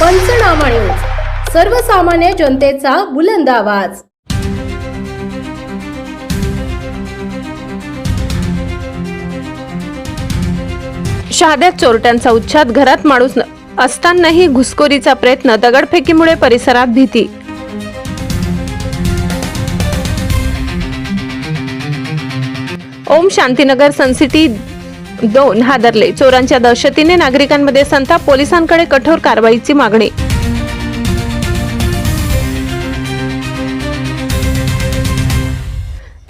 पंचनामा न्यूज. सर्वसामान्य जनतेचा बुलंद आवाज. शहाद्यात चोरट्यांचा उच्छाद घरात माणूस असतानाही घुसखोरीचा प्रयत्न दगडफेकीमुळे परिसरात भीती. ओम शांतीनगर सनसिटी दोन हादरले. चोरांच्या दहशतीने नागरिकांमध्ये संताप पोलिसांकडे कठोर कारवाईची मागणी.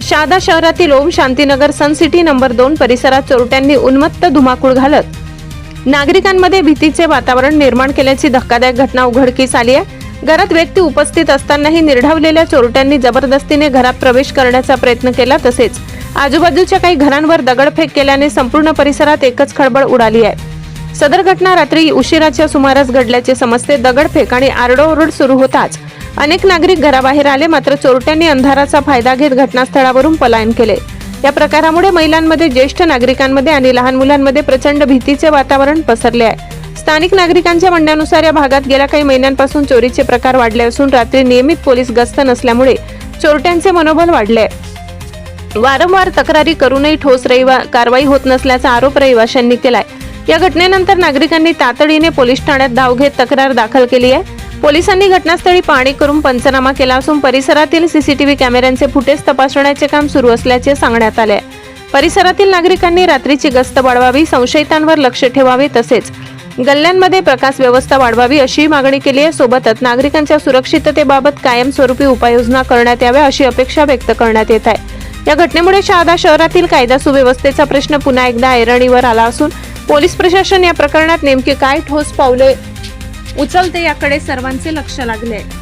शहादा शहरातील Om Shantinagar sun city number दोन परिसरात चोरट्यांनी उन्मत्त धुमाकूळ घालत. नागरिकांमध्ये भीतीचे वातावरण निर्माण केल्याची धक्कादायक घटना उघडकीस आली आहे. घरात व्यक्ती उपस्थित असतानाही निर्ढावलेल्या चोरट्यांनी जबरदस्तीने घरात प्रवेश करण्याचा प्रयत्न केला तसेच आजूबाजूच्या काही घरांवर दगडफेक केल्याने संपूर्ण परिसरात एकच खळबळ उडाली आहे. सदर घटना रात्री उशिराच्या सुमारास घडल्याचे समजते दगडफेक आणि आरडोओरड सुरू होताच. अनेक नागरिक घराबाहेर आले मात्र चोरट्यांनी अंधाराचा फायदा घेत घटनास्थळावरून पलायन केले. या प्रकारामुळे महिलांमध्ये ज्येष्ठ नागरिकांमध्ये आणि लहान मुलांमध्ये प्रचंड भीतीचे वातावरण पसरले आहे. स्थानिक नागरिकांच्या म्हणण्यानुसार या भागात गेल्या काही महिन्यांपासून चोरीचे प्रकार वाढले असून रात्री नियमित पोलीस गस्त नसल्यामुळे चोरट्यांचे मनोबल वाढले आहे. वारंवार तक्रारी करूनही ठोस रहिवा कारवाई होत नसल्याचा आरोप रहिवाशांनी केलाय. या घटनेनंतर नागरिकांनी तातडीने पोलीस ठाण्यात धाव घेत तक्रार दाखल केली आहे. पोलिसांनी घटनास्थळी पाहणी करून पंचनामा केला असून परिसरातील सीसीटीव्ही कॅमेऱ्यांचे फुटेज तपासण्याचे काम सुरू असल्याचे सांगण्यात आले आहे. परिसरातील नागरिकांनी रात्रीची गस्त वाढवावी संशयितांवर लक्ष ठेवावे तसेच गल्ल्यांमध्ये प्रकाश व्यवस्था वाढवावी अशी मागणी केली आहे. सोबतच नागरिकांच्या सुरक्षिततेबाबत कायमस्वरूपी उपाययोजना करण्यात याव्या अशी अपेक्षा व्यक्त करण्यात येत आहे. या घटनेमुळे शहादा शहरातील कायदा सुव्यवस्थेचा प्रश्न पुन्हा एकदा ऐरणीवर आला असून पोलीस प्रशासन या प्रकरणात नेमके काय ठोस पावले उचलते याकडे सर्वांचे लक्ष लागले आहे.